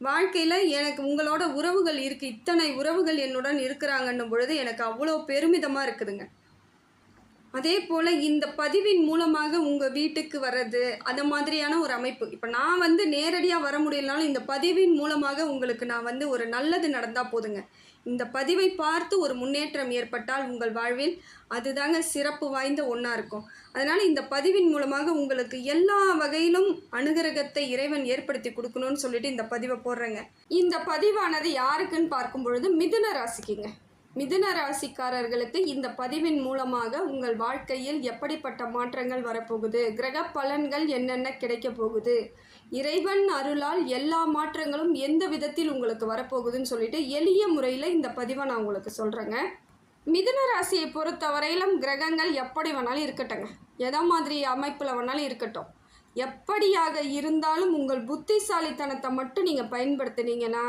வாழ்க்கையில் எனக்கு உங்களோட உறவுகள் இருக்குது இத்தனை உறவுகள் என்னுடன் இருக்கிறாங்கன்னும் பொழுது எனக்கு அவ்வளோ பெருமிதமாக இருக்குதுங்க. அதே போல் இந்த பதிவின் மூலமாக உங்கள் வீட்டுக்கு வர்றது அந்த மாதிரியான ஒரு அமைப்பு. இப்போ நான் வந்து நேரடியாக வர முடியலனாலும் இந்த பதிவின் மூலமாக உங்களுக்கு நான் வந்து ஒரு நல்லது நடந்தால் போதுங்க. இந்த பதிவை பார்த்து ஒரு முன்னேற்றம் ஏற்பட்டால் உங்கள் வாழ்வில் அதுதாங்க சிறப்பு வாய்ந்த ஒன்றா இருக்கும். அதனால் இந்த பதிவின் மூலமாக உங்களுக்கு எல்லா வகையிலும் அனுகிரகத்தை இறைவன் ஏற்படுத்தி கொடுக்கணும்னு சொல்லிட்டு இந்த பதிவை போடுறேங்க. இந்த பதிவானது யாருக்குன்னு பார்க்கும் பொழுது மிதுன ராசிக்குங்க. மிதுன ராசிக்காரர்களுக்கு இந்த பதிவின் மூலமாக உங்கள் வாழ்க்கையில் எப்படிப்பட்ட மாற்றங்கள் வரப்போகுது? கிரக பலன்கள் என்னென்ன கிடைக்க போகுது? இறைவன் அருளால் எல்லா மாற்றங்களும் எந்த விதத்தில் உங்களுக்கு வரப்போகுதுன்னு சொல்லிட்டு எளிய முறையில் இந்த பதிவை நான் உங்களுக்கு சொல்கிறேங்க மிதுன ராசியை பொறுத்தவரையிலும் கிரகங்கள் எப்படி வேணாலும் இருக்கட்டுங்க எதை மாதிரி அமைப்பில் வேணாலும் இருக்கட்டும். எப்படியாக இருந்தாலும் உங்கள் புத்திசாலித்தனத்தை மட்டும் நீங்கள் பயன்படுத்தினீங்கன்னா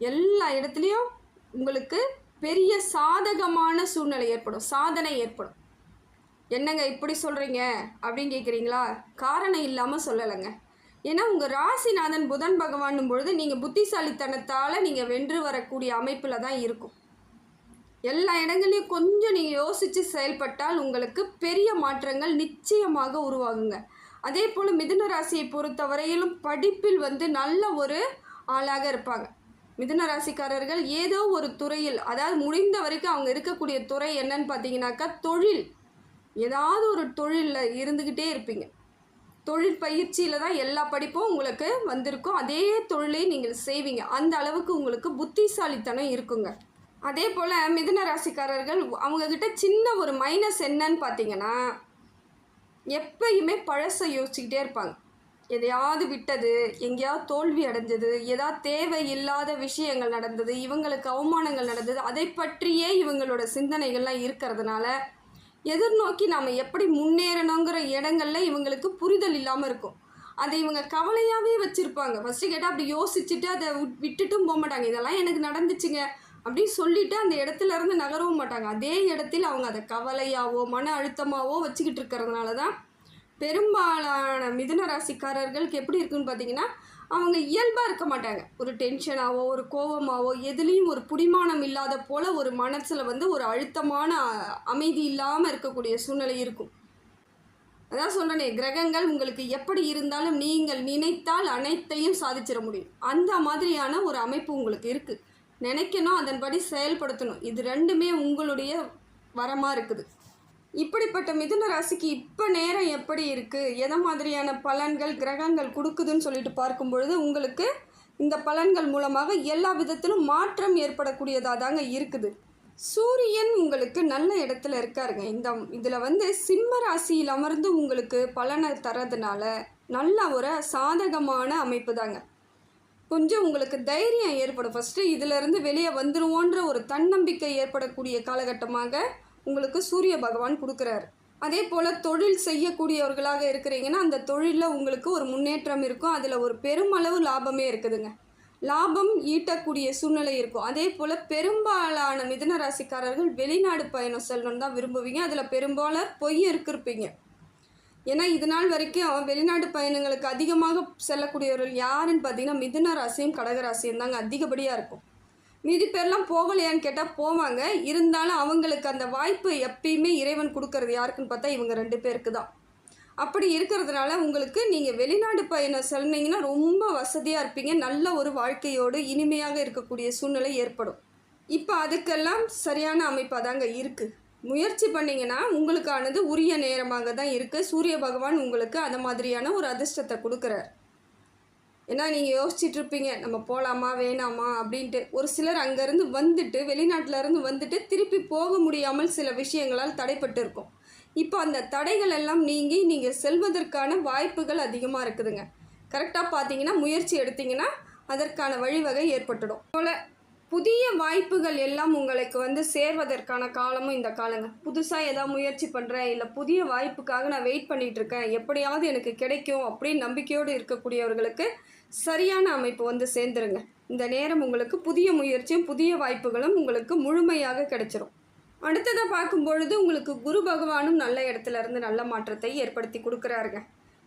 எல்லா இடத்துலையும் உங்களுக்கு பெரிய சாதகமான சூழ்நிலை ஏற்படும் சாதனை ஏற்படும். என்னங்க இப்படி சொல்கிறீங்க அப்படின்னு கேட்குறீங்களா காரணம் இல்லாமல் சொல்லலைங்க. ஏன்னா உங்கள் ராசிநாதன் புதன் பகவானும் பொழுது நீங்கள் புத்திசாலித்தனத்தால் நீங்கள் வென்று வரக்கூடிய அமைப்பில் தான் இருக்கும். எல்லா இடங்களையும் கொஞ்சம் நீங்கள் யோசித்து செயல்பட்டால் உங்களுக்கு பெரிய மாற்றங்கள் நிச்சயமாக உருவாகுங்க. அதே போல் மிதுன ராசியை பொறுத்தவரையிலும் படிப்பில் வந்து நல்ல ஒரு ஆளாக இருப்பாங்க. மிதுன ராசிக்காரர்கள் ஏதோ ஒரு துறையில் அதாவது முடிந்த வரைக்கும் அவங்க இருக்கக்கூடிய துறை என்னன்னு பார்த்தீங்கன்னாக்கா தொழில். ஏதாவது ஒரு தொழிலில் இருந்துக்கிட்டே இருப்பீங்க. தொழில் பயிற்சியில் தான் எல்லா படிப்பும் உங்களுக்கு வந்திருக்கும். அதே தொழிலை நீங்கள் செய்வீங்க. அந்த அளவுக்கு உங்களுக்கு புத்திசாலித்தனம் இருக்குங்க. அதே போல் மிதன ராசிக்காரர்கள் அவங்கக்கிட்ட சின்ன ஒரு மைனஸ் என்னன்னு பார்த்தீங்கன்னா எப்பயுமே பழசை யோசிச்சுக்கிட்டே இருப்பாங்க. எதையாவது விட்டது எங்கேயாவது தோல்வி அடைஞ்சது ஏதாவது தேவையில்லாத விஷயங்கள் நடந்தது இவங்களுக்கு அவமானங்கள் நடந்தது அதை பற்றியே இவங்களோட சிந்தனைகள்லாம் இருக்கிறதுனால எதிர்நோக்கி நாம் எப்படி முன்னேறணுங்கிற இடங்கள்ல இவங்களுக்கு புரிதல் இல்லாமல் இருக்கும். அதை இவங்க கவலையாகவே வச்சுருப்பாங்க. ஃபஸ்ட்டு கேட்டால் அப்படி யோசிச்சுட்டு அதை விட்டுட்டும் போக மாட்டாங்க. இதெல்லாம் எனக்கு நடந்துச்சுங்க அப்படின்னு சொல்லிட்டு அந்த இடத்துல இருந்து நகரவும் மாட்டாங்க. அதே இடத்தில் அவங்க அதை கவலையாவோ மன அழுத்தமாவோ வச்சுக்கிட்டு இருக்கிறதுனால தான் பெரும்பாலான மிதன ராசிக்காரர்களுக்கு எப்படி இருக்குன்னு பார்த்தீங்கன்னா அவங்க இயல்பாக இருக்க மாட்டாங்க. ஒரு டென்ஷனாவோ ஒரு கோபமாவோ எதுலேயும் ஒரு புடிமானம் இல்லாத போல் ஒரு மனசில் வந்து ஒரு அழுத்தமான அமைதி இல்லாமல் இருக்கக்கூடிய சூழ்நிலை இருக்கும். அதான் சொல்கிறேனே கிரகங்கள் உங்களுக்கு எப்படி இருந்தாலும் நீங்கள் நினைத்தால் அனைத்தையும் சாதிச்சிட முடியும். அந்த மாதிரியான ஒரு அமைப்பு உங்களுக்கு இருக்குது நினைக்கணும் அதன்படி செயல்படுத்தணும். இது ரெண்டுமே உங்களுடைய வரமாக இருக்குது. இப்படிப்பட்ட மிதுன ராசிக்கு இப்போ நேரம் எப்படி இருக்குது எதை மாதிரியான பலன்கள் கிரகங்கள் கொடுக்குதுன்னு சொல்லிட்டு பார்க்கும் பொழுது உங்களுக்கு இந்த பலன்கள் மூலமாக எல்லா விதத்திலும் மாற்றம் ஏற்படக்கூடியதாக தாங்க இருக்குது. சூரியன் உங்களுக்கு நல்ல இடத்துல இருக்காருங்க. இந்த இதில் வந்து சிம்ம ராசியில் அமர்ந்து உங்களுக்கு பலனை தரதுனால நல்ல ஒரு சாதகமான அமைப்பு தாங்க. கொஞ்சம் உங்களுக்கு தைரியம் ஏற்படும். ஃபஸ்ட்டு இதிலிருந்து வெளியே வந்துடுவோன்ற ஒரு தன்னம்பிக்கை ஏற்படக்கூடிய காலகட்டமாக உங்களுக்கு சூரிய பகவான் கொடுக்குறாரு. அதே போல் தொழில் செய்யக்கூடியவர்களாக இருக்கிறீங்கன்னா அந்த தொழிலில் உங்களுக்கு ஒரு முன்னேற்றம் இருக்கும். அதில் ஒரு பெருமளவு லாபமே இருக்குதுங்க. லாபம் ஈட்டக்கூடிய சூழ்நிலை இருக்கும். அதே போல் பெரும்பாலான மிதன ராசிக்காரர்கள் வெளிநாடு பயணம் செல்லணும்னு தான் விரும்புவீங்க. அதில் பெரும்பாலும் பொய் இருக்கிருப்பீங்க. ஏன்னா இது நாள் வரைக்கும் வெளிநாட்டு பயணங்களுக்கு அதிகமாக செல்லக்கூடியவர்கள் யாருன்னு பார்த்தீங்கன்னா மிதுன ராசியும் கடகராசியும் தாங்க அதிகப்படியாக இருக்கும். மீதி பேர்லாம் போகலையான்னு கேட்டால் போவாங்க. இருந்தாலும் அவங்களுக்கு அந்த வாய்ப்பு எப்பயுமே இறைவன் கொடுக்கறது யாருக்குன்னு பார்த்தா இவங்க ரெண்டு பேருக்கு தான். அப்படி இருக்கிறதுனால உங்களுக்கு நீங்கள் வெளிநாடு பயணம் செல்னீங்கன்னா ரொம்ப வசதியாக இருப்பீங்க. நல்ல ஒரு வாழ்க்கையோடு இனிமையாக இருக்கக்கூடிய சூழ்நிலை ஏற்படும். இப்போ அதுக்கெல்லாம் சரியான அமைப்பாக தாங்க இருக்குது முயற்சி பண்ணிங்கன்னா உங்களுக்கானது உரிய நேரமாக தான் இருக்குது சூரிய பகவான் உங்களுக்கு அந்த மாதிரியான ஒரு அதிர்ஷ்டத்தை கொடுக்குறார். ஏன்னா நீங்கள் யோசிச்சுட்டு இருப்பீங்க நம்ம போகலாமா வேணாமா? அப்படின்ட்டு. ஒரு சிலர் அங்கேருந்து வந்துட்டு வெளிநாட்டிலேருந்து வந்துட்டு திருப்பி போக முடியாமல் சில விஷயங்களால் தடைப்பட்டு இருக்கும் இப்போ அந்த தடைகள் எல்லாம் நீங்கி நீங்கள் செல்வதற்கான வாய்ப்புகள் அதிகமாக இருக்குதுங்க. கரெக்டாக பார்த்தீங்கன்னா முயற்சி எடுத்தீங்கன்னா அதற்கான வழிவகை ஏற்பட்டுடும். போல் புதிய வாய்ப்புகள் எல்லாம் உங்களுக்கு வந்து சேர்வதற்கான காலமும் இந்த காலங்க. புதுசாக ஏதாவது முயற்சி பண்ணுறேன் இல்லை புதிய வாய்ப்புக்காக நான் வெயிட் பண்ணிகிட்ருக்கேன் இருக்கேன் எப்படியாவது எனக்கு கிடைக்கும் அப்படின்னு நம்பிக்கையோடு இருக்கக்கூடியவர்களுக்கு சரியான அமைப்பு வந்து சேர்ந்துருங்க. இந்த நேரம் உங்களுக்கு புதிய முயற்சியும் புதிய வாய்ப்புகளும் உங்களுக்கு முழுமையாக கிடைச்சிரும். அடுத்ததாக பார்க்கும் பொழுது உங்களுக்கு குரு பகவானும் நல்ல இடத்துல இருந்து நல்ல மாற்றத்தை ஏற்படுத்தி கொடுக்குறாருங்க.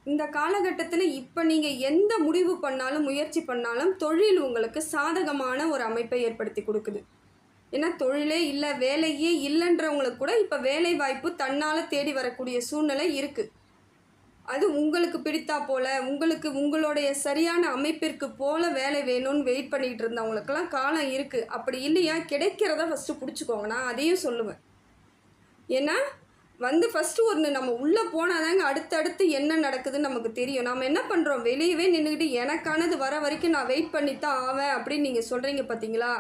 இந்த காலகட்டத்தில் இப்போ நீங்கள் எந்த முடிவு பண்ணாலும் முயற்சி பண்ணாலும் தொழில் உங்களுக்கு சாதகமான ஒரு அமைப்பை ஏற்படுத்தி கொடுக்குது. ஏன்னா தொழிலே இல்லை வேலையே இல்லைன்றவங்களுக்கு கூட இப்போ வேலை வாய்ப்பு தன்னால் தேடி வரக்கூடிய சூழ்நிலை இருக்குது அது உங்களுக்கு பிடித்தா போல் உங்களுக்கு உங்களுடைய சரியான அமைப்பிற்கு போல வேலை வேணும்னு வெயிட் பண்ணிக்கிட்டு இருந்தவங்களுக்கெல்லாம் காலம் இருக்குது அப்படி இல்லையா? கிடைக்கிறத ஃபஸ்ட்டு பிடிச்சிக்கோங்க. நான் அதையும் சொல்லுவேன். ஏன்னா வந்து ஃபஸ்ட்டு ஒன்று நம்ம உள்ளே போனால் தாங்க அடுத்தடுத்து என்ன நடக்குதுன்னு நமக்கு தெரியும். நம்ம என்ன பண்ணுறோம் வெளியவே நின்றுக்கிட்டு எனக்கானது வர வரைக்கும் நான் வெயிட் பண்ணி தான் ஆவேன் அப்படின்னு நீங்கள் சொல்கிறீங்க பார்த்தீங்களா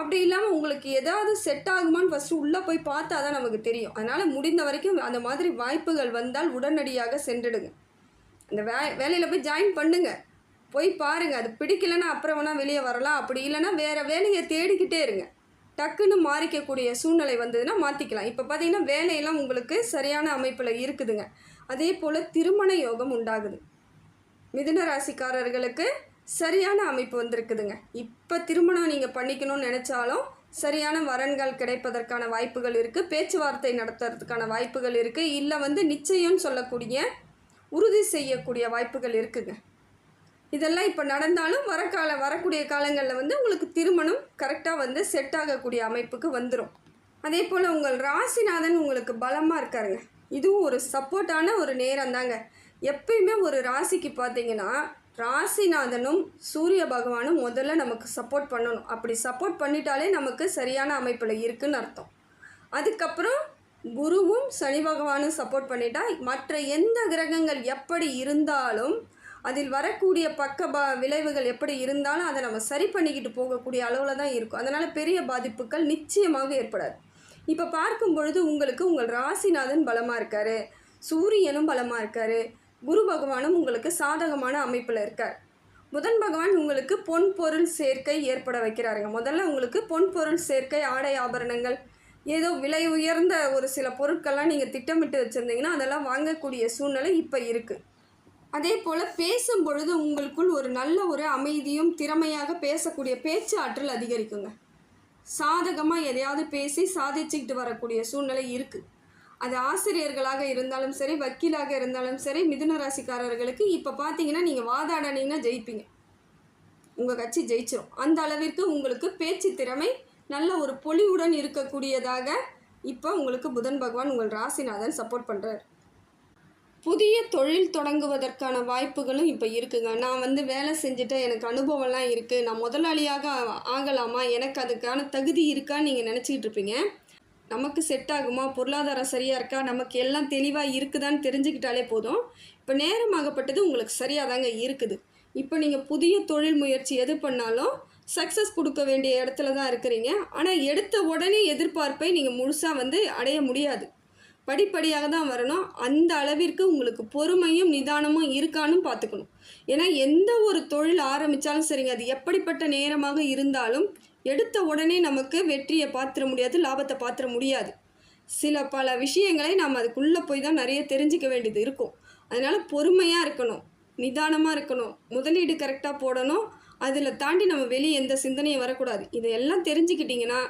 அப்படி இல்லாமல் உங்களுக்கு ஏதாவது செட் ஆகுமான்னு ஃபஸ்ட்டு உள்ளே போய் பார்த்தா தான் நமக்கு தெரியும். அதனால் முடிந்த வரைக்கும் அந்த மாதிரி வாய்ப்புகள் வந்தால் உடனடியாக சென்றுடுங்க. அந்த வே வேலையில் போய் ஜாயின் பண்ணுங்க. போய் பாருங்கள் அது பிடிக்கலன்னா அப்புறம் வேணால் வெளியே வரலாம். அப்படி இல்லைன்னா வேறு வேலையை தேடிக்கிட்டே இருங்க. டக்குன்னு மாறிக்கக்கூடிய சூழ்நிலை வந்ததுன்னா மாற்றிக்கலாம் இப்போ பார்த்தீங்கன்னா வேலையெல்லாம் உங்களுக்கு சரியான அமைப்பில் இருக்குதுங்க. அதே போல் திருமண யோகம் உண்டாகுது. மிதுன ராசிக்காரர்களுக்கு சரியான அமைப்பு வந்திருக்குதுங்க. இப்போ திருமணம் நீங்கள் பண்ணிக்கணும்னு நினச்சாலும் சரியான வரன்கள் கிடைப்பதற்கான வாய்ப்புகள் இருக்குது பேச்சுவார்த்தை நடத்துறதுக்கான வாய்ப்புகள் இருக்குது இல்லை வந்து நிச்சயம்னு சொல்லக்கூடிய உறுதி செய்யக்கூடிய வாய்ப்புகள் இருக்குதுங்க இதெல்லாம் இப்போ நடந்தாலும் வர வரக்கூடிய காலங்களில் வந்து உங்களுக்கு திருமணம் கரெக்டாக வந்து செட் ஆகக்கூடிய அமைப்புக்கு வந்துடும் அதே போல் உங்கள் ராசிநாதன் உங்களுக்கு பலமாக இருக்காருங்க. இதுவும் ஒரு சப்போர்ட்டான ஒரு நேரம் தாங்க எப்பயுமே ஒரு ராசிக்கு பார்த்தீங்கன்னா ராசிநாதனும் சூரிய பகவானும் முதல்ல நமக்கு சப்போர்ட் பண்ணணும். அப்படி சப்போர்ட் பண்ணிட்டாலே நமக்கு சரியான அமைப்பில் இருக்குன்னு அர்த்தம். அதுக்கப்புறம் குருவும் சனி பகவானும் சப்போர்ட் பண்ணிட்டா மற்ற எந்த கிரகங்கள் எப்படி இருந்தாலும் அதில் வரக்கூடிய பக்க ப விளைவுகள் எப்படி இருந்தாலும் அதை நம்ம சரி பண்ணிக்கிட்டு போகக்கூடிய அளவில் தான் இருக்கும். அதனால் பெரிய பாதிப்புகள் நிச்சயமாக ஏற்படாது. இப்போ பார்க்கும் பொழுது உங்களுக்கு உங்கள் ராசிநாதன் பலமாக இருக்கார். சூரியனும் பலமாக இருக்கார். குரு பகவானும் உங்களுக்கு சாதகமான அமைப்பில் இருக்கார். புதன் பகவான் உங்களுக்கு பொன் பொருள் சேர்க்கை ஏற்பட வைக்கிறாருங்க. முதல்ல உங்களுக்கு பொன் பொருள் சேர்க்கை ஆடை ஆபரணங்கள் ஏதோ விலை உயர்ந்த ஒரு சில பொருட்கள்லாம் நீங்கள் திட்டமிட்டு வச்சுருந்தீங்கன்னா அதெல்லாம் வாங்கக்கூடிய சூழ்நிலை இப்போ இருக்குது அதே போல் பேசும் பொழுது உங்களுக்குள் ஒரு நல்ல ஒரு அமைதியும் திறமையாக பேசக்கூடிய பேச்சு ஆற்றல் அதிகரிக்குங்க. சாதகமாக எதையாவது பேசி சாதிச்சுக்கிட்டு வரக்கூடிய சூழ்நிலை இருக்குது அது ஆசிரியர்களாக இருந்தாலும் சரி வக்கீலாக இருந்தாலும் சரி மிதுன ராசிக்காரர்களுக்கு இப்போ பார்த்தீங்கன்னா நீங்கள் வாதாடனீங்கன்னா ஜெயிப்பீங்க. உங்கள் கட்சி ஜெயிச்சிடும் அந்த அளவிற்கு உங்களுக்கு பேச்சு திறமை நல்ல ஒரு பொலிவுடன் இருக்கக்கூடியதாக இப்போ உங்களுக்கு புதன் பகவான் உங்கள் ராசிநாதன் சப்போர்ட் பண்ணுறார் புதிய தொழில் தொடங்குவதற்கான வாய்ப்புகளும் இப்போ இருக்குங்க. நான் வந்து வேலை செஞ்சுட்டு எனக்கு அனுபவம்லாம் இருக்குது நான் முதலாளியாக ஆகலாமா? எனக்கு அதுக்கான தகுதி இருக்கான்னு நீங்கள் நினச்சிக்கிட்டு இருப்பீங்க. நமக்கு செட் ஆகுமா? பொருளாதாரம் சரியாக இருக்கா? நமக்கு எல்லாம் தெளிவாக இருக்குதான்னு தெரிஞ்சுக்கிட்டாலே போதும். இப்போ நேரமாகப்பட்டது உங்களுக்கு சரியாக தாங்க இருக்குது. இப்போ நீங்கள் புதிய தொழில் முயற்சி எது பண்ணாலும் சக்ஸஸ் கொடுக்க வேண்டிய இடத்துல தான் இருக்கிறீங்க. ஆனால் எடுத்த உடனே எதிர்பார்ப்பை நீங்கள் முழுசாக வந்து அடைய முடியாது. படிப்படியாக தான் வரணும். அந்த அளவிற்கு உங்களுக்கு பொறுமையும் நிதானமும் இருக்கான்னு பார்த்துக்கணும். ஏன்னா எந்த ஒரு தொழில் ஆரம்பித்தாலும் சரிங்க. அது எப்படிப்பட்ட நேரமாக இருந்தாலும் எடுத்த உடனே நமக்கு வெற்றியை பார்த்துட முடியாது லாபத்தை பார்த்துட முடியாது. சில பல விஷயங்களை நாம் அதுக்குள்ளே போய் தான் நிறைய தெரிஞ்சுக்க வேண்டியது இருக்கும். அதனால் பொறுமையாக இருக்கணும் நிதானமாக இருக்கணும் முதலீடு கரெக்டாக போடணும் அதில் தாண்டி நம்ம வெளியே எந்த சிந்தனையும் வரக்கூடாது. இதையெல்லாம் தெரிஞ்சுக்கிட்டிங்கன்னா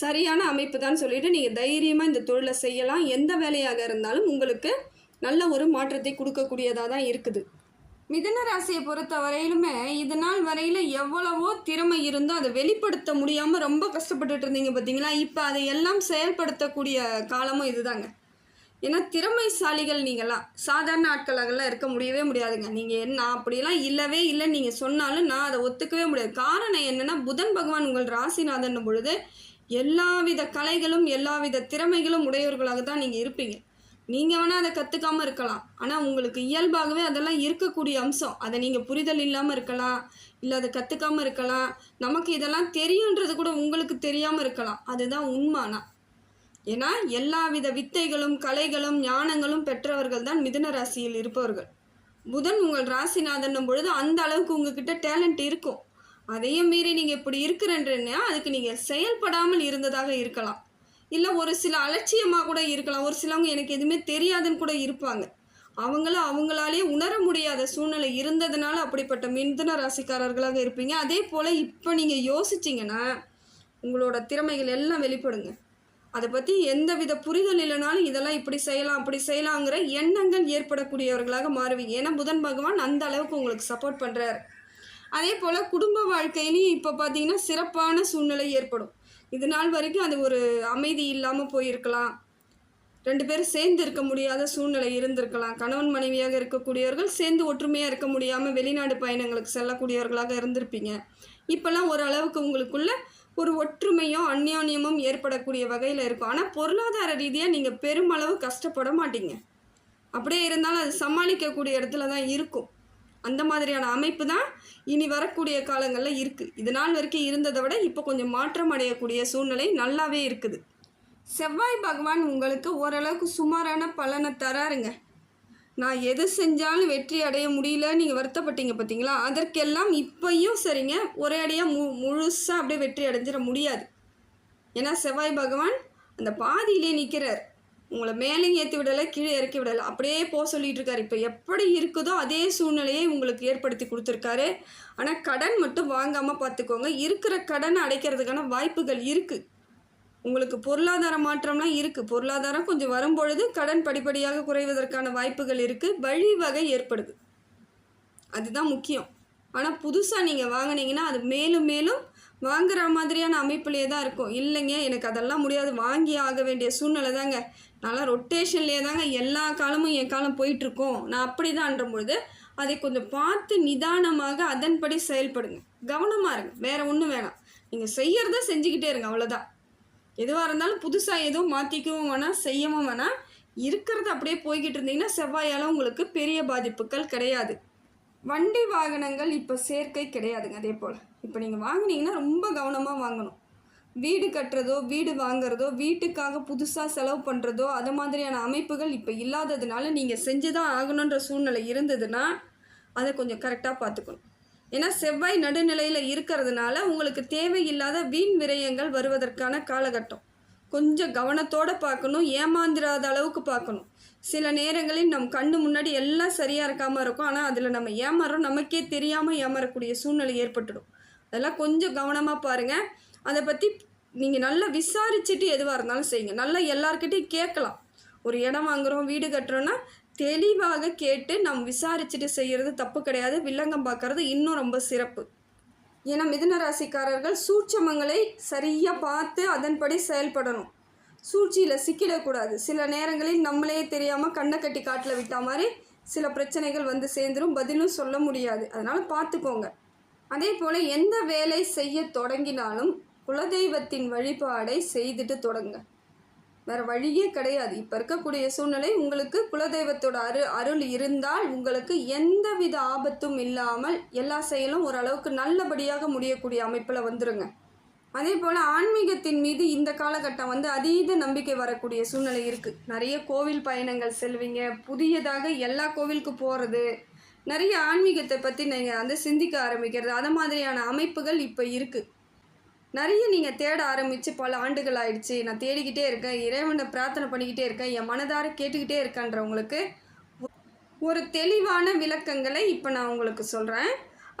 சரியான அமைப்பு தான் சொல்லிவிட்டு நீங்கள் தைரியமாக இந்த தொழிலை செய்யலாம். எந்த வேலையாக இருந்தாலும் உங்களுக்கு நல்ல ஒரு மாற்றத்தை கொடுக்கக்கூடியதாக தான் இருக்குது. மிதன ராசியை பொறுத்த வரையிலுமே இது நாள் வரையில் எவ்வளவோ திறமை இருந்தோ அதை வெளிப்படுத்த முடியாமல் ரொம்ப கஷ்டப்பட்டுட்டு இருந்தீங்க பார்த்தீங்களா இப்போ அதை எல்லாம் செயல்படுத்தக்கூடிய காலமும் இதுதாங்க. ஏன்னா திறமைசாலிகள் நீங்களாம் சாதாரண ஆட்களாகலாம் இருக்க முடியவே முடியாதுங்க. நீங்கள் என்ன அப்படிலாம் இல்லவே இல்லை. நீங்கள் சொன்னாலும் நான் அதை ஒத்துக்கவே முடியாது. காரணம் என்னென்னா புதன் பகவான் உங்கள் ராசிநாதன் பொழுது எல்லாவித கலைகளும் எல்லாவித திறமைகளும் உடையவர்களாக தான் நீங்கள் இருப்பீங்க. நீங்கள் வேணால் அதை கற்றுக்காம இருக்கலாம். ஆனால் உங்களுக்கு இயல்பாகவே அதெல்லாம் இருக்கக்கூடிய அம்சம். அதை நீங்கள் புரிதல் இல்லாமல் இருக்கலாம். இல்லை அதை கற்றுக்காம இருக்கலாம். நமக்கு இதெல்லாம் தெரியுன்றது கூட உங்களுக்கு தெரியாமல் இருக்கலாம். அதுதான் உண்மானா. ஏன்னா எல்லா வித வித்தைகளும் கலைகளும் ஞானங்களும் பெற்றவர்கள் தான் மிதுன ராசியில் இருப்பவர்கள். புதன் உங்கள் ராசிநாதன்னும் பொழுது அந்த அளவுக்கு உங்ககிட்ட டேலண்ட் இருக்கும். அதையும் மீறி நீங்கள் இப்படி இருக்கிறன்றன்னா அதுக்கு நீங்கள் செயல்படாமல் இருந்ததாக இருக்கலாம். இல்லை ஒரு சில அலட்சியமாக கூட இருக்கலாம். ஒரு சிலவங்க எனக்கு எதுவுமே தெரியாதுன்னு கூட இருப்பாங்க. அவங்களும் அவங்களாலே உணர முடியாத சூழ்நிலை இருந்ததுனால அப்படிப்பட்ட மிதுன ராசிக்காரர்களாக இருப்பீங்க. அதே போல் இப்போ நீங்கள் யோசிச்சிங்கன்னா உங்களோட திறமைகள் எல்லாம் வெளிப்படுங்க. அதை பற்றி எந்த வித புரிதல் இல்லைனாலும் இதெல்லாம் இப்படி செய்யலாம் அப்படி செய்யலாங்கிற எண்ணங்கள் ஏற்படக்கூடியவர்களாக மாறுவீங்க. ஏன்னா புதன் பகவான் அந்த அளவுக்கு உங்களுக்கு சப்போர்ட் பண்ணுறாரு அதே போல் குடும்ப வாழ்க்கையிலையும் இப்போ பார்த்தீங்கன்னா சிறப்பான சூழ்நிலை ஏற்படும். இது நாள் வரைக்கும் அது ஒரு அமைதி இல்லாமல் போயிருக்கலாம். ரெண்டு பேரும் சேர்ந்து இருக்க முடியாத சூழ்நிலை இருந்திருக்கலாம். கணவன் மனைவியாக இருக்கக்கூடியவர்கள் சேர்ந்து ஒற்றுமையாக இருக்க முடியாமல் வெளிநாடு பயணங்களுக்கு செல்லக்கூடியவர்களாக இருந்திருப்பீங்க. இப்போல்லாம் ஓரளவுக்கு உங்களுக்குள்ள ஒரு ஒற்றுமையும் அந்யோன்யமும் ஏற்படக்கூடிய வகையில் இருக்கும். ஆனால் பொருளாதார ரீதியாக நீங்கள் பெருமளவு கஷ்டப்பட மாட்டீங்க. அப்படியே இருந்தாலும் அது சமாளிக்கக்கூடிய இடத்துல தான் இருக்கும். அந்த மாதிரியான அமைப்பு தான் இனி வரக்கூடிய காலங்களில் இருக்குது இது நாள் வரைக்கும் இருந்ததை விட இப்போ கொஞ்சம் மாற்றம் அடையக்கூடிய சூழ்நிலை நல்லாவே இருக்குது. செவ்வாய் பகவான் உங்களுக்கு ஓரளவுக்கு சுமாரான பலனை தராருங்க. நான் எது செஞ்சாலும் வெற்றி அடைய முடியல நீங்கள் வருத்தப்பட்டீங்க பார்த்தீங்களா அதற்கெல்லாம் இப்பையும் சரிங்க. ஒரே அடியாக மு முழுசாக அப்படியே வெற்றி அடைஞ்சிட முடியாது. ஏன்னா செவ்வாய் பகவான் அந்த பாதியிலே நிற்கிறார் உங்களை மேலேயும் ஏற்றி விடலை கீழே இறக்கி விடலை. அப்படியே போக சொல்லிட்டு இருக்காரு. இப்போ எப்படி இருக்குதோ அதே சூழ்நிலையை உங்களுக்கு ஏற்படுத்தி கொடுத்துருக்காரு. ஆனால் கடன் மட்டும் வாங்காமல் பார்த்துக்கோங்க. இருக்கிற கடனை அடைக்கிறதுக்கான வாய்ப்புகள் இருக்குது உங்களுக்கு பொருளாதார மாற்றம்லாம் இருக்குது பொருளாதாரம் கொஞ்சம் வரும்பொழுது கடன் படிப்படியாக குறைவதற்கான வாய்ப்புகள் இருக்குது வழிவகை ஏற்படுது. அதுதான் முக்கியம். ஆனால் புதுசாக நீங்கள் வாங்கினீங்கன்னா அது மேலும் மேலும் வாங்குற மாதிரியான அமைப்புலேயே தான் இருக்கும். இல்லைங்க எனக்கு அதெல்லாம் முடியாது. வாங்கி ஆக வேண்டிய சூழ்நிலை தாங்க. நல்லா ரொட்டேஷன்லேயே தாங்க எல்லா காலமும் என் காலம் போயிட்டுருக்கோம். நான் அப்படி தான்ற பொழுது அதை கொஞ்சம் பார்த்து நிதானமாக அதன்படி செயல்படுங்க. கவனமாக இருங்க. வேறு ஒன்றும் வேணாம். நீங்கள் செய்யறத செஞ்சுக்கிட்டே இருங்க அவ்வளோதான் எதுவாக இருந்தாலும் புதுசாக எதுவும் மாற்றிக்கவும் வேணாம் செய்யவும் வேணாம் இருக்கிறத அப்படியே போய்கிட்டு இருந்தீங்கன்னா செவ்வாயால் உங்களுக்கு பெரிய பாதிப்புகள் கிடையாது. வண்டி வாகனங்கள் இப்போ சேர்க்கை கிடையாதுங்க அதே போல். இப்போ நீங்கள் வாங்குனீங்கன்னா ரொம்ப கவனமாக வாங்கணும். வீடு கட்டுறதோ வீடு வாங்குறதோ வீட்டுக்காக புதுசாக செலவு பண்ணுறதோ அது மாதிரியான அமைப்புகள் இப்போ இல்லாததுனால நீங்கள் செஞ்சு தான் ஆகணுன்ற சூழ்நிலை இருந்ததுன்னா அதை கொஞ்சம் கரெக்டாக பார்த்துக்கணும். ஏன்னா செவ்வாய் நடுநிலையில் இருக்கிறதுனால உங்களுக்கு தேவையில்லாத வீண் விரயங்கள் வருவதற்கான காலகட்டம். கொஞ்சம் கவனத்தோடு பார்க்கணும் ஏமாந்திராத அளவுக்கு பார்க்கணும். சில நேரங்களில் நம் கண்ணு முன்னாடி எல்லாம் சரியாக இருக்காமல் இருக்கும். ஆனால் அதில் நம்ம ஏமாறுறோம் நமக்கே தெரியாமல் ஏமாறக்கூடிய சூழ்நிலை ஏற்பட்டுடும். அதெல்லாம் கொஞ்சம் கவனமாக பாருங்கள் அதை பற்றி நீங்கள் நல்லா விசாரிச்சுட்டு எதுவாக இருந்தாலும் செய்யுங்க. நல்லா எல்லாருக்கிட்டையும் கேட்கலாம். ஒரு இடம் வாங்குகிறோம் வீடு கட்டுறோன்னா தெளிவாக கேட்டு நாம் விசாரிச்சுட்டு செய்கிறது தப்பு கிடையாது. வில்லங்கம் பார்க்கறது இன்னும் ரொம்ப சிறப்பு. ஏன்னா மிதுன ராசிக்காரர்கள் சூட்சமங்களை சரியாக பார்த்து அதன்படி செயல்படணும். சூழ்ச்சியில் சிக்கிடக்கூடாது. சில நேரங்களில் நம்மளே தெரியாமல் கண்ணை கட்டி காட்டில் விட்டா மாதிரி சில பிரச்சனைகள் வந்து சேர்ந்துரும். பதிலும் சொல்ல முடியாது. அதனால் பார்த்துக்கோங்க. அதே போல் எந்த வேலை செய்ய தொடங்கினாலும் குலதெய்வத்தின் வழிபாடை செய்துட்டு தொடங்க. வேறு வழியே கிடையாது. இப்போ இருக்கக்கூடிய சூழ்நிலை உங்களுக்கு குலதெய்வத்தோட அரு அருள் இருந்தால் உங்களுக்கு எந்தவித ஆபத்தும் இல்லாமல் எல்லா செயலும் ஓரளவுக்கு நல்லபடியாக முடியக்கூடிய அமைப்பில் வந்துடுங்க அதே போல் ஆன்மீகத்தின் மீது இந்த காலகட்டம் வந்து அதீத நம்பிக்கை வரக்கூடிய சூழ்நிலை இருக்குது நிறைய கோவில் பயணங்கள் செல்வீங்க. புதியதாக எல்லா கோவிலுக்கு போகிறது நிறைய ஆன்மீகத்தை பற்றி நீங்கள் வந்து சிந்திக்க ஆரம்பிக்கிறது அது மாதிரியான அமைப்புகள் இப்போ இருக்குது நிறைய நீங்கள் தேட ஆரம்பித்து பல ஆண்டுகள் ஆயிடுச்சு. நான் தேடிக்கிட்டே இருக்கேன். இறைவனை பிரார்த்தனை பண்ணிக்கிட்டே இருக்கேன். என் மனதார கேட்டுக்கிட்டே இருக்கேன்றவங்களுக்கு ஒரு தெளிவான விளக்கங்களை இப்போ நான் உங்களுக்கு சொல்கிறேன்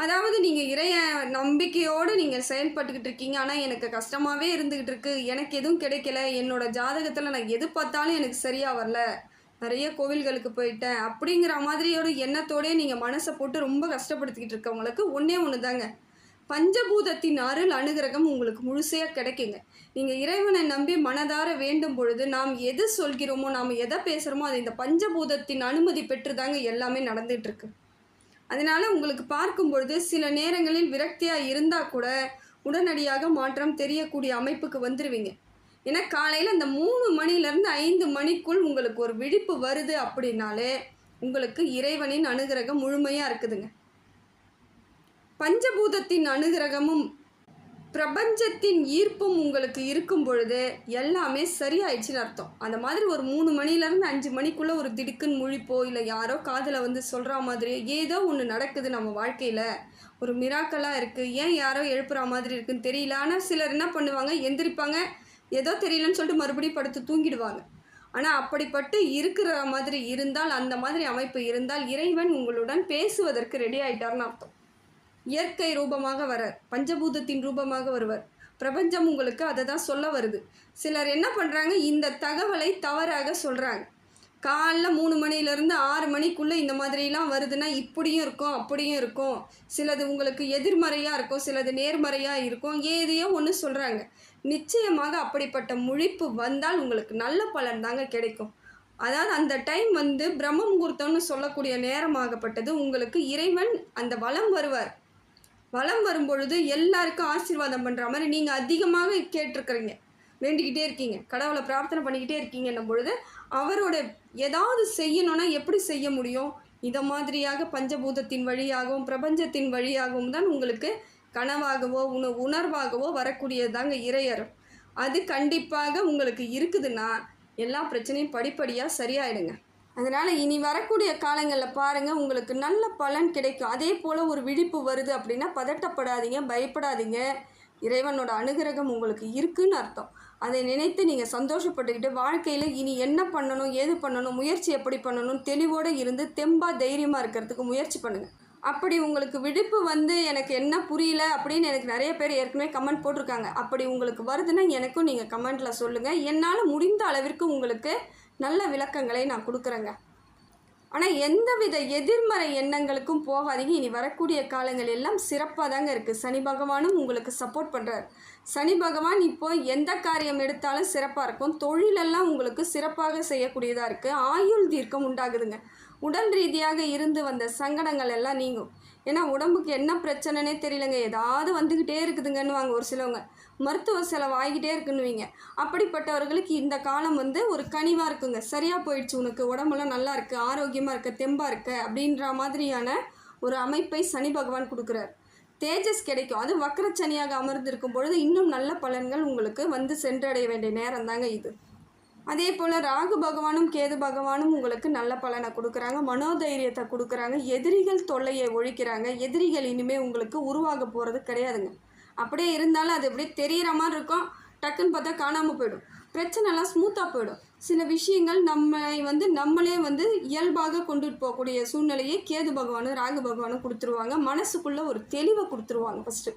அதாவது நீங்கள் இறைய நம்பிக்கையோடு நீங்கள் செயல்பட்டுக்கிட்டு இருக்கீங்க. ஆனால் எனக்கு கஷ்டமாகவே இருந்துக்கிட்டு இருக்கு. எனக்கு எதுவும் கிடைக்கல. என்னோட ஜாதகத்தில் நான் எது பார்த்தாலும் எனக்கு சரியாக வரல. நிறைய கோவில்களுக்கு போயிட்டேன். அப்படிங்கிற மாதிரியோட எண்ணத்தோடய நீங்கள் மனசை போட்டு ரொம்ப கஷ்டப்படுத்திக்கிட்டு இருக்கவங்களுக்கு ஒன்றே ஒன்று தாங்க பஞ்சபூதத்தின் அருள் அனுகிரகம் உங்களுக்கு முழுசையாக கிடைக்குங்க. நீங்கள் இறைவனை நம்பி மனதார வேண்டும் பொழுது நாம் எது சொல்கிறோமோ நாம் எதை பேசுகிறோமோ அது இந்த பஞ்சபூதத்தின் அனுமதி பெற்று தாங்க எல்லாமே நடந்துகிட்ருக்கு அதனால் உங்களுக்கு பார்க்கும் பொழுது சில நேரங்களில் விரக்தியாக இருந்தால் கூட உடனடியாக மாற்றம் தெரியக்கூடிய அமைப்புக்கு வந்துடுவீங்க ஏன்னா காலையில் அந்த மூணு மணிலேருந்து ஐந்து மணிக்குள் உங்களுக்கு ஒரு விழிப்பு வருது அப்படின்னாலே உங்களுக்கு இறைவனின் அனுகிரகம் முழுமையாக இருக்குதுங்க. பஞ்சபூதத்தின் அனுகிரகமும் பிரபஞ்சத்தின் ஈர்ப்பும் உங்களுக்கு இருக்கும் பொழுது எல்லாமே சரியாயிடுச்சுன்னு அர்த்தம். அந்த மாதிரி ஒரு மூணு மணிலேருந்து அஞ்சு மணிக்குள்ளே ஒரு திடுக்குன்னு முழிப்போ இல்லை யாரோ காதில் வந்து சொல்கிற மாதிரி ஏதோ ஒன்று நடக்குது நம்ம வாழ்க்கையில். ஒரு மிராக்கலாக இருக்குது ஏன் யாரோ எழுப்புற மாதிரி இருக்குன்னு தெரியல. ஆனால் சிலர் என்ன பண்ணுவாங்க? எந்திரிப்பாங்க. ஏதோ தெரியலன்னு சொல்லிட்டு மறுபடியும் படுத்து தூங்கிடுவாங்க. ஆனால் அப்படிப்பட்டு இருக்கிற மாதிரி இருந்தால் அந்த மாதிரி அமைப்பு இருந்தால் இறைவன் உங்களுடன் பேசுவதற்கு ரெடி ஆகிட்டார்னு அர்த்தம். இயற்கை ரூபமாக வரார் பஞ்சபூதத்தின் ரூபமாக வருவார். பிரபஞ்சம் உங்களுக்கு அதை தான் சொல்ல வருது. சிலர் என்ன பண்ணுறாங்க இந்த தகவலை தவறாக சொல்கிறாங்க காலைல மூணு மணிலேருந்து ஆறு மணிக்குள்ளே இந்த மாதிரிலாம் வருதுன்னா இப்படியும் இருக்கும் அப்படியும் இருக்கும். சிலது உங்களுக்கு எதிர்மறையாக இருக்கும் சிலது நேர்மறையாக இருக்கும். ஏதையோ ஒன்று சொல்கிறாங்க நிச்சயமாக அப்படிப்பட்ட முழிப்பு வந்தால் உங்களுக்கு நல்ல பலன் தாங்க கிடைக்கும். அதாவது அந்த டைம் வந்து பிரம்ம முகூர்த்தம்னு சொல்லக்கூடிய நேரமாகப்பட்டது உங்களுக்கு இறைவன் அந்த வளம் வருவார். வலம் வரும்பொழுது எல்லாருக்கும் ஆசீர்வாதம் பண்ணுற மாதிரி நீங்கள் அதிகமாக கேட்டிருக்கிறீங்க. வேண்டிக்கிட்டே இருக்கீங்க. கடவுளை பிரார்த்தனை பண்ணிக்கிட்டே இருக்கீங்கன்னும் பொழுது அவரோட ஏதாவது செய்யணும்னா எப்படி செய்ய முடியும்? இதை மாதிரியாக பஞ்சபூதத்தின் வழியாகவும் பிரபஞ்சத்தின் வழியாகவும் தான் உங்களுக்கு கனவாகவோ உண உணர்வாகவோ வரக்கூடியதாங்க இறையர் அது கண்டிப்பாக உங்களுக்கு இருக்குதுன்னா எல்லா பிரச்சனையும் படிப்படியாக சரியாயிடுங்க. அதனால் இனி வரக்கூடிய காலங்களில் பாருங்கள் உங்களுக்கு நல்ல பலன் கிடைக்கும். அதே போல் ஒரு விழிப்பு வருது அப்படின்னா பதட்டப்படாதீங்க பயப்படாதீங்க. இறைவனோட அனுகிரகம் உங்களுக்கு இருக்குன்னு அர்த்தம். அதை நினைத்து நீங்கள் சந்தோஷப்பட்டுக்கிட்டு வாழ்க்கையில் இனி என்ன பண்ணணும் ஏது பண்ணணும் முயற்சி எப்படி பண்ணணும் தெளிவோடு இருந்து தெம்பாக தைரியமாக இருக்கிறதுக்கு முயற்சி பண்ணுங்கள் அப்படி உங்களுக்கு விழிப்பு வந்து எனக்கு என்ன புரியல அப்படின்னு எனக்கு நிறைய பேர் ஏற்கனவே கமெண்ட் போட்டிருக்காங்க. அப்படி உங்களுக்கு வருதுன்னா எனக்கும் நீங்கள் கமெண்ட்டில் சொல்லுங்கள் என்னால் முடிந்த அளவிற்கு உங்களுக்கு நல்ல விளக்கங்களை நான் கொடுக்குறேங்க. ஆனால் எந்தவித எதிர்மறை எண்ணங்களுக்கும் போகாதீங்க. இனி வரக்கூடிய காலங்கள் எல்லாம் சிறப்பாக தாங்க இருக்குது சனி பகவானும் உங்களுக்கு சப்போர்ட் பண்ணுறார் சனி பகவான் இப்போ எந்த காரியம் எடுத்தாலும் சிறப்பாக இருக்கும். தொழிலெல்லாம் உங்களுக்கு சிறப்பாக செய்யக்கூடியதாக இருக்குது ஆயுள் தீர்க்கம் உண்டாகுதுங்க. உடல் ரீதியாக இருந்து வந்த சங்கடங்கள் எல்லாம் நீங்கும். ஏன்னா உடம்புக்கு என்ன பிரச்சனைனே தெரியலங்க. ஏதாவது வந்துக்கிட்டே இருக்குதுங்கன்னு வாங்க ஒரு சிலவங்க. மருத்துவ செலவு ஆகிக்கிட்டே இருக்குன்னுவீங்க. அப்படிப்பட்டவர்களுக்கு இந்த காலம் வந்து ஒரு கனிவாக இருக்குங்க. சரியாக போயிடுச்சு உனக்கு. உடம்பெல்லாம் நல்லா இருக்குது ஆரோக்கியமாக இருக்க. தெம்பாக இருக்க. அப்படின்ற மாதிரியான ஒரு அமைப்பை சனி பகவான் கொடுக்குறார். தேஜஸ் கிடைக்கும். அது வக்கரச்சனியாக அமர்ந்திருக்கும் பொழுது இன்னும் நல்ல பலன்கள் உங்களுக்கு வந்து சென்றடைய வேண்டிய நேரம் தாங்க இது. அதே போல் ராகு பகவானும் கேது பகவானும் உங்களுக்கு நல்ல பலனை கொடுக்குறாங்க. மனோதைரியத்தை கொடுக்குறாங்க. எதிரிகள் தொல்லையை ஒழிக்கிறாங்க. எதிரிகள் இனிமேல் உங்களுக்கு உருவாக போகிறது கிடையாதுங்க. அப்படியே இருந்தாலும் அது அப்படியே தெரிகிற மாதிரி இருக்கும். டக்குன்னு பார்த்தா காணாமல் போயிடும். பிரச்சனைலாம் ஸ்மூத்தாக போயிடும். சில விஷயங்கள் நம்மளை வந்து நம்மளே வந்து இயல்பாக கொண்டுட்டு போகக்கூடிய சூழ்நிலையை கேது பகவானும் ராகு பகவானும் கொடுத்துருவாங்க. மனசுக்குள்ளே ஒரு தெளிவை கொடுத்துருவாங்க ஃபஸ்ட்டு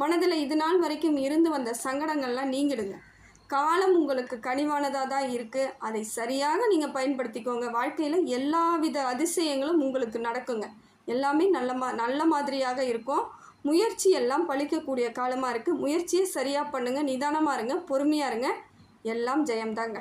மனதில் இது நாள் வரைக்கும் இருந்து வந்த சங்கடங்கள்லாம் நீங்கிடுங்க. காலம் உங்களுக்கு கனிவானதாக தான் இருக்குது அதை சரியாக நீங்கள் பயன்படுத்திக்கோங்க. வாழ்க்கையில் எல்லா வித அதிசயங்களும் உங்களுக்கு நடக்குங்க. எல்லாமே நல்ல மா நல்ல மாதிரியாக இருக்கும். முயற்சி எல்லாம் பழிக்கக்கூடிய காலமாக இருக்குது முயற்சியை சரியாக பண்ணுங்கள் நிதானமாக இருங்க. பொறுமையாக இருங்க. எல்லாம் ஜெயம்தாங்க.